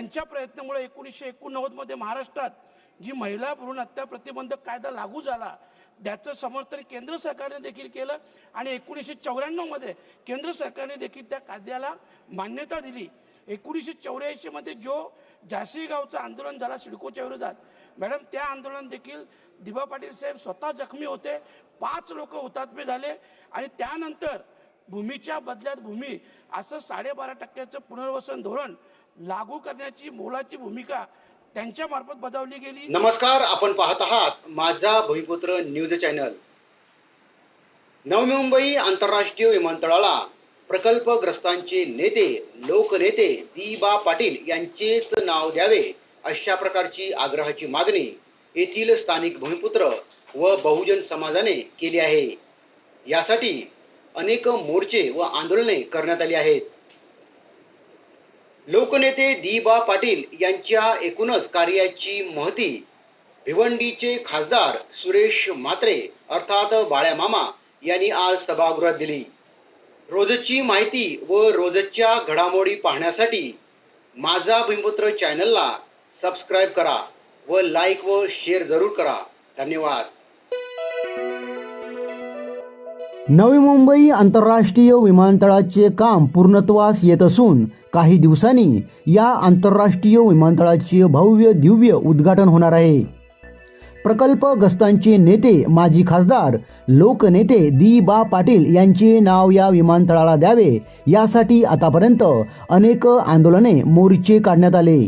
त्यांच्या प्रयत्नामुळे एकोणीसशे एकोणनव्वदमध्ये महाराष्ट्रात जी महिला भ्रूण हत्या प्रतिबंधक कायदा लागू झाला त्याचं समर्थन केंद्र सरकारने देखील केलं आणि एकोणीसशे चौऱ्याण्णवमध्ये केंद्र सरकारने देखील त्या कायद्याला मान्यता दिली. एकोणीसशे चौऱ्याऐंशीमध्ये जो झाशी गावचं आंदोलन झाला सिडकोच्या विरोधात मॅडम त्या आंदोलन देखील दिबा पाटील साहेब स्वतः जखमी होते पाच लोक हुतात्मे झाले आणि त्यानंतर भूमीच्या बदल्यात भूमी असं साडेबारा टक्क्याचं पुनर्वसन धोरण लागू करण्याची मोलाची भूमिका त्यांच्या मार्फत बजावली गेली. नमस्कार आपण पाहत आहात माझा भूमिपुत्र न्यूज चॅनल. नवी मुंबई आंतरराष्ट्रीय विमानतळाला प्रकल्पग्रस्तांचे नेते लोकनेते दिबा पाटील यांचेच नाव द्यावे अशा प्रकारची आग्रहाची मागणी येथील स्थानिक भूमिपुत्र व बहुजन समाजाने केली आहे. यासाठी अनेक मोर्चे व आंदोलने करण्यात आली आहेत. लोकनेते दिबा पाटील यांच्या एकूणच कार्याची महती भिवंडीचे खासदार सुरेश म्हात्रे अर्थात बाळ्या मामा यांनी आज सभागृहात दिली. रोजची माहिती व रोजच्या घडामोडी पाहण्यासाठी माझा भूमिपुत्र चॅनलला सबस्क्राईब करा व लाईक व शेअर जरूर करा. धन्यवाद. नवी मुंबई आंतरराष्ट्रीय विमानतळाचे काम पूर्णत्वास येत असून काही दिवसांनी या आंतरराष्ट्रीय विमानतळाचे भव्य दिव्य उद्घाटन होणार आहे. प्रकल्पग्रस्तांचे नेते माजी खासदार लोकनेते दी बा पाटील यांचे नाव या विमानतळाला द्यावे यासाठी आतापर्यंत अनेक आंदोलने मोर्चे काढण्यात आले.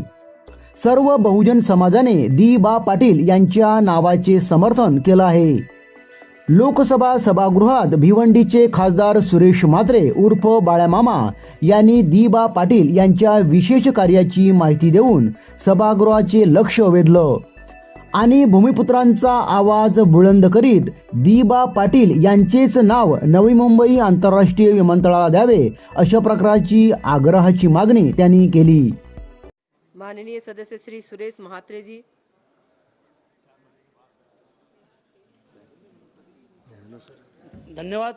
सर्व बहुजन समाजाने दी बा पाटील यांच्या नावाचे समर्थन केलं आहे. लोकसभा सभागृहात भिवंडीचे खासदार सुरेश म्हात्रे उर्फ बाळ्यामामा यांनी दिबा पाटील यांच्या विशेष कार्याची माहिती देऊन सभागृहाचे लक्ष वेधलं. आणि भूमिपुत्रांचा आवाज बुलंद करीत दिबा पाटील यांचेच नाव नवी मुंबई आंतरराष्ट्रीय विमानतळाला द्यावे अशा प्रकारची आग्रहाची मागणी त्यांनी केली. माननीय सदस्य श्री सुरेश महात्रे धन्यवाद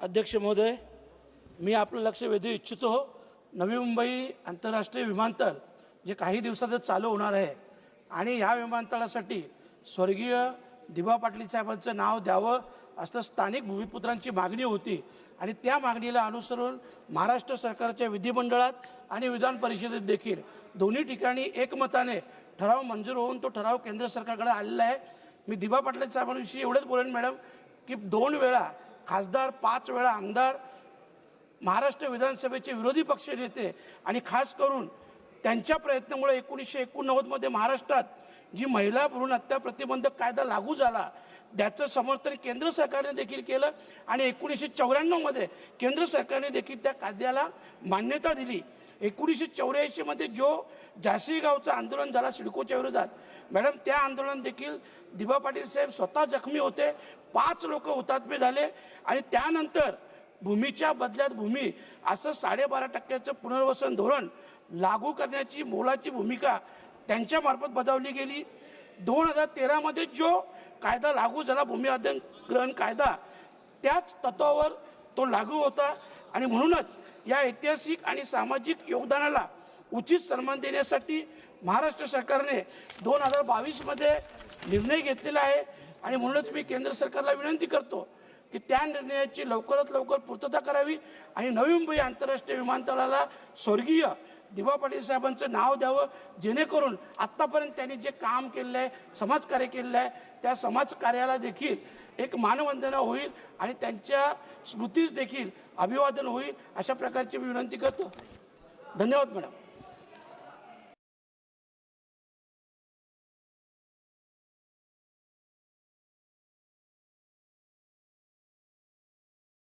अध्यक्ष महोदय. मी आपलं लक्ष वेधू इच्छितो. नवी मुंबई आंतरराष्ट्रीय विमानतळ जे काही दिवसातच चालू होणार आहे आणि ह्या विमानतळासाठी स्वर्गीय दिबा पाटील साहेबांचं नाव द्यावं असं स्थानिक भूमिपुत्रांची मागणी होती. आणि त्या मागणीला अनुसरून महाराष्ट्र सरकारच्या विधिमंडळात आणि विधान परिषदेत देखील दोन्ही ठिकाणी एकमताने ठराव मंजूर होऊन तो ठराव केंद्र सरकारकडे आलेला आहे. मी दिबा पाटले साहेबांविषयी एवढंच बोलेन मॅडम. की दोन वेळा खासदार पाच वेळा आमदार महाराष्ट्र विधानसभेचे विरोधी पक्ष नेते आणि खास करून त्यांच्या प्रयत्नामुळे एकोणीसशे एकोणनव्वदमध्ये महाराष्ट्रात जी महिला भ्रूण हत्या प्रतिबंधक कायदा लागू झाला त्याचं समर्थन केंद्र सरकारने देखील केलं आणि एकोणीसशे चौऱ्याण्णवमध्ये केंद्र सरकारने देखील त्या कायद्याला मान्यता दिली. एकोणीसशे चौऱ्याऐंशीमध्ये जो झाशी गावचं आंदोलन झाला सिडकोच्या विरोधात मॅडम त्या आंदोलन देखील दिबा पाटील साहेब स्वतः जखमी होते पाच लोक हुतात्मे झाले आणि त्यानंतर भूमीच्या बदल्यात भूमी असं साडेबारा टक्क्याचं पुनर्वसन धोरण लागू करण्याची मोलाची भूमिका त्यांच्यामार्फत बजावली गेली. दोन हजार तेरामध्ये जो कायदा लागू झाला भूमी अध्ययन ग्रहण कायदा त्याच तत्वावर तो लागू होता. आणि म्हणूनच या ऐतिहासिक आणि सामाजिक योगदानाला उचित सन्मान देण्यासाठी महाराष्ट्र सरकारने दोन हजार बावीसमध्ये निर्णय घेतलेला आहे. आणि म्हणूनच मी केंद्र सरकारला विनंती करतो की त्या निर्णयाची लवकरात लवकर पूर्तता करावी आणि नवी मुंबई आंतरराष्ट्रीय विमानतळाला स्वर्गीय दिवा पाटील साहेबांचं नाव द्यावं जेणेकरून आत्तापर्यंत त्यांनी जे काम केलेलं आहे समाजकार्य केलेलं आहे त्या समाजकार्याला देखील एक मानवंदना होईल आणि त्यांच्या स्मृतीस देखील अभिवादन होईल अशा प्रकारची मी विनंती करतो. धन्यवाद मॅडम.